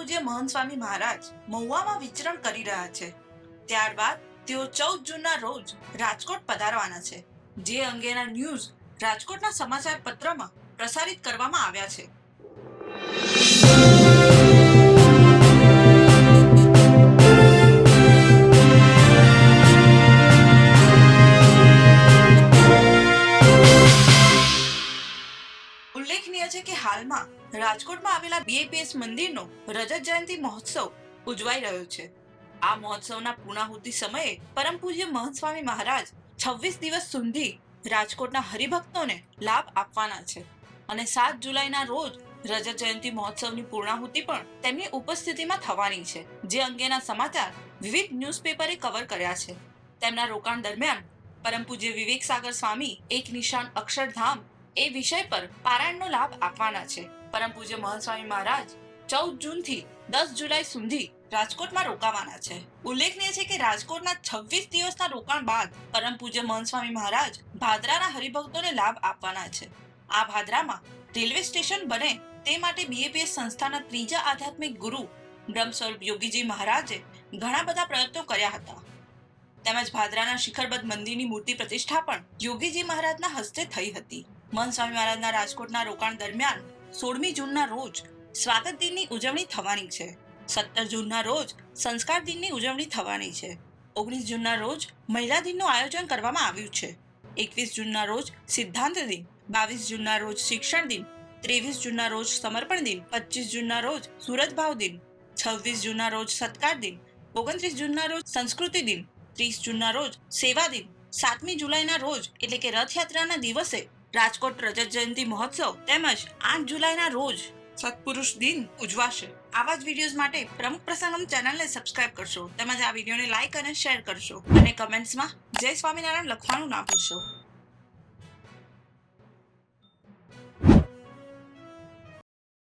પૂજ્ય મહંત સ્વામી મહારાજ મહુવામાં વિચરણ કરી રહ્યા છે. ત્યારબાદ તેઓ ચૌદ જૂનના રોજ રાજકોટ પધારવાના છે. જે અંગેના ન્યૂઝ રાજકોટના સમાચાર પત્રમાં પ્રસારિત કરવામાં આવ્યા છે. હાલમાં રાજકોટમાં આવેલા બીએપીએસ મંદિરનો રજત જયંતિ મહોત્સવ ઉજવાઈ રહ્યો છે. આ મહોત્સવના પૂર્ણાહુતિ સમયે પરમ પૂજ્ય મહંત સ્વામી મહારાજ છવ્વીસ દિવસ સુધી રાજકોટના હરિભક્તોને લાભ આપવાના છે અને સાત જુલાઈના રોજ રજત જયંતિ મહોત્સવની પૂર્ણાહુતિ પણ તેમની ઉપસ્થિતિમાં થવાની છે, જે અંગેના સમાચાર વિવિધ ન્યૂઝપેપરે કવર કર્યા છે. તેમના રોકાણ દરમિયાન પરમ પૂજ્ય વિવેક સાગર સ્વામી એક નિશાન અક્ષરધામ એ વિષય પર પારાયણનો લાભ આપવાના છે. પરમ પૂજ્ય મહંત સ્વામી મહારાજ ચૌદ જૂનથી દસ જુલાઈ સુધી રાજકોટમાં રોકાવાના છે. ઉલ્લેખનીય છે કે રાજકોટના છવ્વીસ દિવસના રોકાણ બાદ પરમ પૂજ્ય મહંત સ્વામી મહારાજ ભાદરાના હરિભક્તોને લાભ આપવાના છે. આ ભાદરામાં રેલવે સ્ટેશન બને તે માટે બીએપીએસ સંસ્થાના ત્રીજા આધ્યાત્મિક ગુરુ બ્રહ્મસ્વરૂપ યોગીજી મહારાજે ઘણા બધા પ્રયત્નો કર્યા હતા. તેમજ ભાદરાના શિખરબદ્ધ મંદિરની મૂર્તિ પ્રતિષ્ઠા પણ યોગીજી મહારાજના હસ્તે થઈ હતી. મહંત સ્વામી મહારાજના રાજકોટના રોકાણ દરમિયાન સોળમી જૂનના રોજ સ્વાગત દિનની ઉજવણી થવાની છે સત્તર જૂનના રોજ સંસ્કાર દિનની ઉજવણી થવાની છે ઓગણીસ જૂનના રોજ મહિલા દિનનું આયોજન કરવામાં આવ્યું છે એકવીસ જૂનના રોજ સિદ્ધાંત દિન બાવીસ જૂનના રોજ શિક્ષણ દિન ત્રેવીસ જૂનના રોજ સમર્પણ દિન પચીસ જૂનના રોજ સુરત ભાવ દિન છવ્વીસ જૂનના રોજ સત્કાર દિન ઓગણત્રીસ જૂનના રોજ સંસ્કૃતિ દિન ત્રીસ જૂનના રોજ સેવા દિન સાતમી જુલાઈના રોજ એટલે કે રથયાત્રાના દિવસે રાજકોટ રજત જયંતિ મહોત્સવ તેમજ આઠ જુલાઈના રોજ સત્પુરુષ દિન ઉજવાશે. આવા જ વિડીયોઝ માટે પ્રમુખ પ્રસંગમ ચેનલને સબસ્ક્રાઇબ કરશો. તેમજ આ વિડીયોને લાઇક અને શેર કરશો. અને કમેન્ટ્સમાં જય સ્વામિનારાયણ લખવાનું ના ભૂલશો.